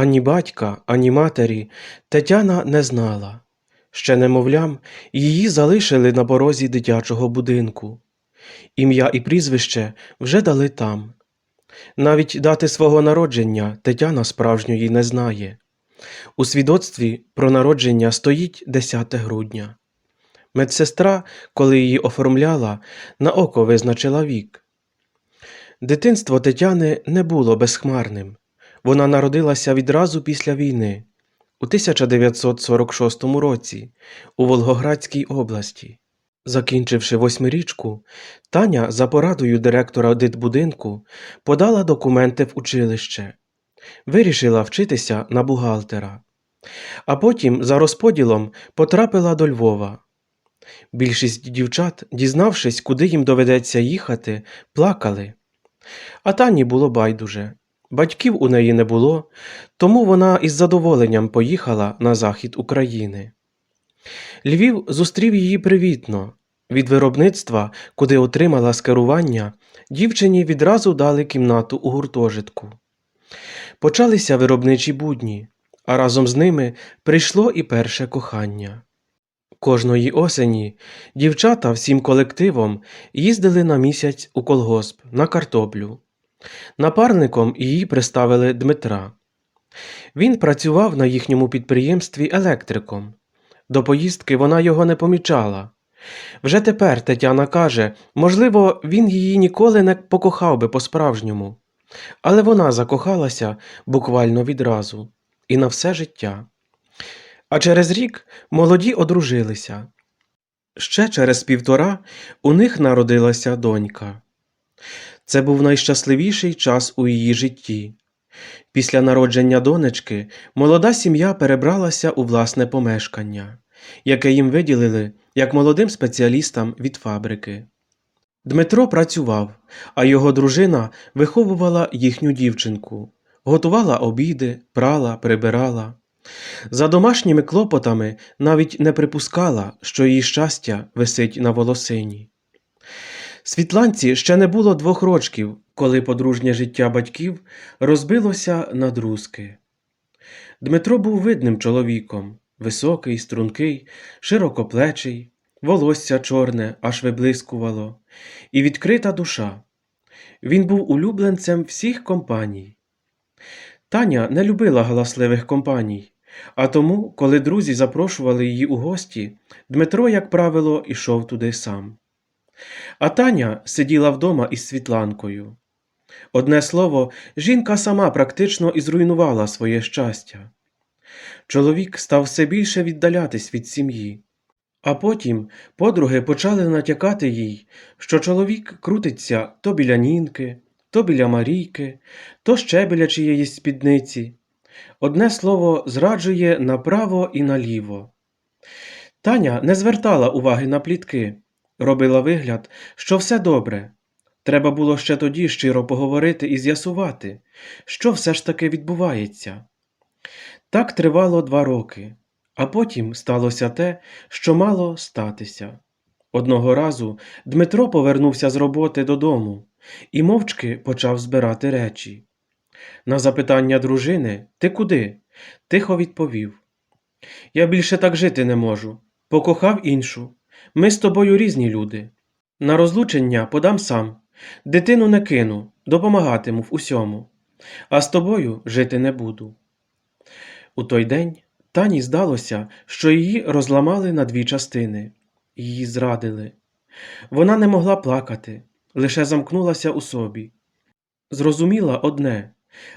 Ані батька, ані матері Тетяна не знала. Ще немовлям її залишили на порозі дитячого будинку. Ім'я і прізвище вже дали там. Навіть дати свого народження Тетяна справжньої не знає. У свідоцтві про народження стоїть 10 грудня. Медсестра, коли її оформляла, на око визначила вік. Дитинство Тетяни не було безхмарним. Вона народилася відразу після війни у 1946 році у Волгоградській області. Закінчивши восьмирічку, Таня за порадою директора дитбудинку подала документи в училище, вирішила вчитися на бухгалтера, а потім за розподілом потрапила до Львова. Більшість дівчат, дізнавшись, куди їм доведеться їхати, плакали. А Тані було байдуже. Батьків у неї не було, тому вона із задоволенням поїхала на захід України. Львів зустрів її привітно. Від виробництва, куди отримала скерування, дівчині відразу дали кімнату у гуртожитку. Почалися виробничі будні, а разом з ними прийшло і перше кохання. Кожної осені дівчата всім колективом їздили на місяць у колгосп на картоплю. Напарником її приставили Дмитра. Він працював на їхньому підприємстві електриком. До поїздки вона його не помічала. Вже тепер Тетяна каже, можливо, він її ніколи не покохав би по-справжньому. Але вона закохалася буквально відразу і на все життя. А через рік молоді одружилися. Ще через півтора у них народилася донька. Це був найщасливіший час у її житті. Після народження донечки молода сім'я перебралася у власне помешкання, яке їм виділили як молодим спеціалістам від фабрики. Дмитро працював, а його дружина виховувала їхню дівчинку, готувала обіди, прала, прибирала. За домашніми клопотами навіть не припускала, що її щастя висить на волосині. Світланці ще не було двох рочків, коли подружнє життя батьків розбилося на друзки. Дмитро був видним чоловіком, високий, стрункий, широкоплечий, волосся чорне аж виблискувало, і відкрита душа. Він був улюбленцем всіх компаній. Таня не любила галасливих компаній, а тому, коли друзі запрошували її у гості, Дмитро, як правило, ішов туди сам. А Таня сиділа вдома із Світланкою. Одне слово, жінка сама практично і зруйнувала своє щастя. Чоловік став все більше віддалятись від сім'ї. А потім подруги почали натякати їй, що чоловік крутиться то біля нінки, то біля Марійки, то ще біля чиєїсь спідниці. Одне слово, зраджує направо і наліво. Таня не звертала уваги на плітки, робила вигляд, що все добре. Треба було ще тоді щиро поговорити і з'ясувати, що все ж таки відбувається. Так тривало два роки, а потім сталося те, що мало статися. Одного разу Дмитро повернувся з роботи додому і мовчки почав збирати речі. На запитання дружини Ти куди? тихо відповів Я більше так жити не можу. Покохав іншу. Ми з тобою різні люди. На розлучення подам сам. Дитину не кину, допомагатиму в усьому. А з тобою жити не буду. У той день Тані здалося, що її розламали на дві частини, її зрадили. Вона не могла плакати, лише замкнулася у собі. Зрозуміла одне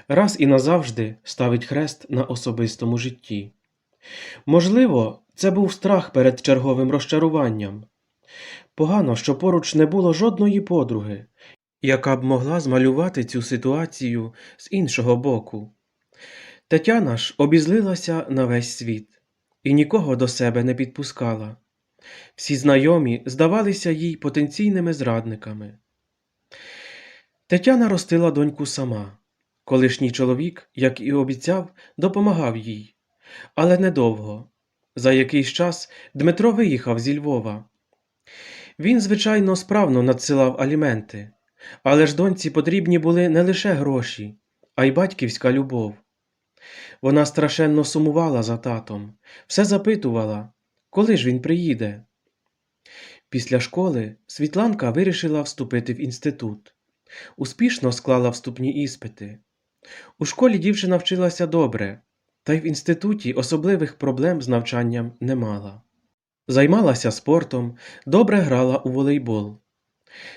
раз і назавжди ставить хрест на особистому житті. Можливо, це був страх перед черговим розчаруванням. Погано, що поруч не було жодної подруги, яка б могла змалювати цю ситуацію з іншого боку. Тетяна ж обізлилася на весь світ і нікого до себе не підпускала. Всі знайомі здавалися їй потенційними зрадниками. Тетяна ростила доньку сама. Колишній чоловік, як і обіцяв, допомагав їй, але недовго. За якийсь час Дмитро виїхав зі Львова. Він, звичайно, справно надсилав аліменти, але ж доньці потрібні були не лише гроші, а й батьківська любов. Вона страшенно сумувала за татом, все запитувала, коли ж він приїде. Після школи Світланка вирішила вступити в інститут. Успішно склала вступні іспити. У школі дівчина вчилася добре, та й в інституті особливих проблем з навчанням не мала. Займалася спортом, добре грала у волейбол.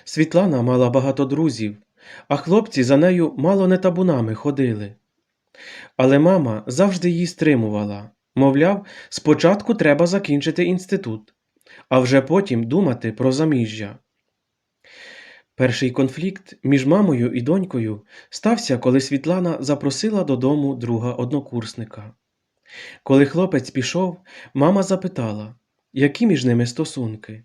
Світлана мала багато друзів, а хлопці за нею мало не табунами ходили. Але мама завжди її стримувала мовляв, спочатку треба закінчити інститут, а вже потім думати про заміжжя. Перший конфлікт між мамою і донькою стався, коли Світлана запросила додому друга однокурсника. Коли хлопець пішов, мама запитала, які між ними стосунки.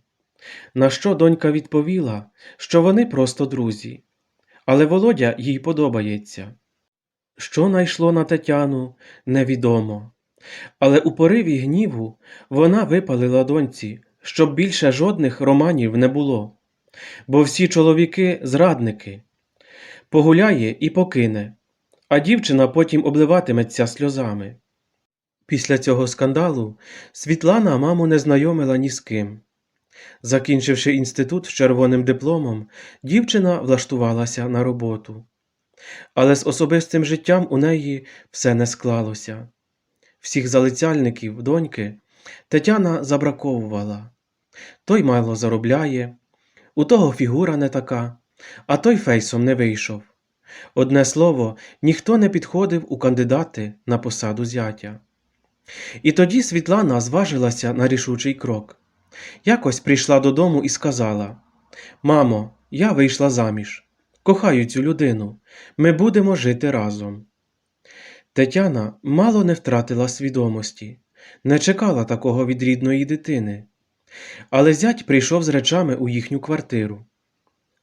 На що донька відповіла, що вони просто друзі, але Володя їй подобається. Що найшло на Тетяну, невідомо. Але у пориві гніву вона випалила доньці, щоб більше жодних романів не було, бо всі чоловіки зрадники. Погуляє і покине, а дівчина потім обливатиметься сльозами. Після цього скандалу Світлана маму не знайомила ні з ким. Закінчивши інститут з червоним дипломом, дівчина влаштувалася на роботу. Але з особистим життям у неї все не склалося. Всіх залицяльників доньки Тетяна забраковувала. Той мало заробляє, у того фігура не така, а той фейсом не вийшов. Одне слово, ніхто не підходив у кандидати на посаду зятя. І тоді Світлана зважилася на рішучий крок. Якось прийшла додому і сказала: Мамо, я вийшла заміж. Кохаю цю людину. Ми будемо жити разом. Тетяна мало не втратила свідомості, не чекала такого від рідної дитини. Але зять прийшов з речами у їхню квартиру.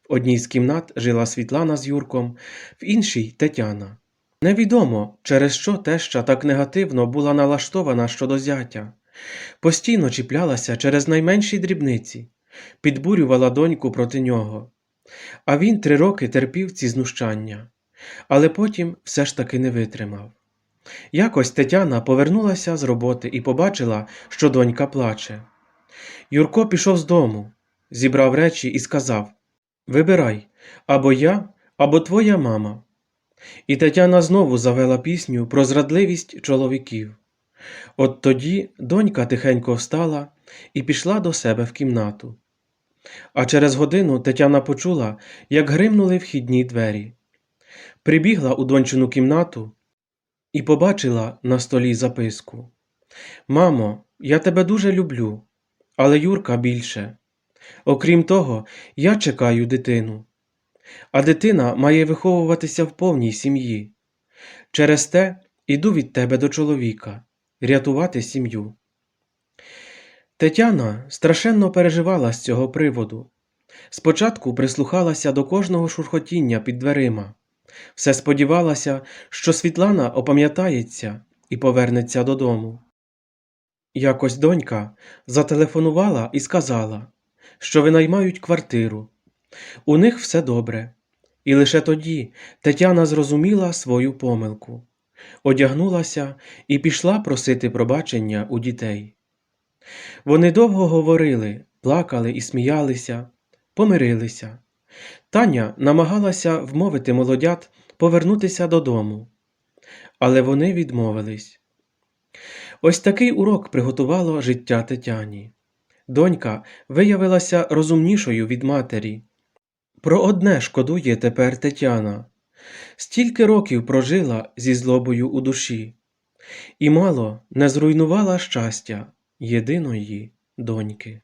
В одній з кімнат жила Світлана з Юрком, в іншій Тетяна. Невідомо, через що теща так негативно була налаштована щодо зятя. Постійно чіплялася через найменші дрібниці, підбурювала доньку проти нього. А він три роки терпів ці знущання, але потім все ж таки не витримав. Якось Тетяна повернулася з роботи і побачила, що донька плаче. Юрко пішов з дому, зібрав речі і сказав Вибирай, або я, або твоя мама. І Тетяна знову завела пісню про зрадливість чоловіків. От тоді донька тихенько встала і пішла до себе в кімнату. А через годину Тетяна почула, як гримнули вхідні двері. Прибігла у дончину кімнату і побачила на столі записку: Мамо, я тебе дуже люблю, але Юрка більше. Окрім того, я чекаю дитину. А дитина має виховуватися в повній сім'ї. Через те іду від тебе до чоловіка рятувати сім'ю. Тетяна страшенно переживала з цього приводу. Спочатку прислухалася до кожного шурхотіння під дверима, все сподівалася, що Світлана опам'ятається і повернеться додому. Якось донька зателефонувала і сказала, що винаймають квартиру. У них все добре. І лише тоді Тетяна зрозуміла свою помилку, одягнулася і пішла просити пробачення у дітей. Вони довго говорили, плакали і сміялися, помирилися. Таня намагалася вмовити молодят повернутися додому, але вони відмовились. Ось такий урок приготувало життя Тетяні. Донька виявилася розумнішою від матері. Про одне шкодує тепер Тетяна. Стільки років прожила зі злобою у душі, і мало не зруйнувала щастя єдиної доньки.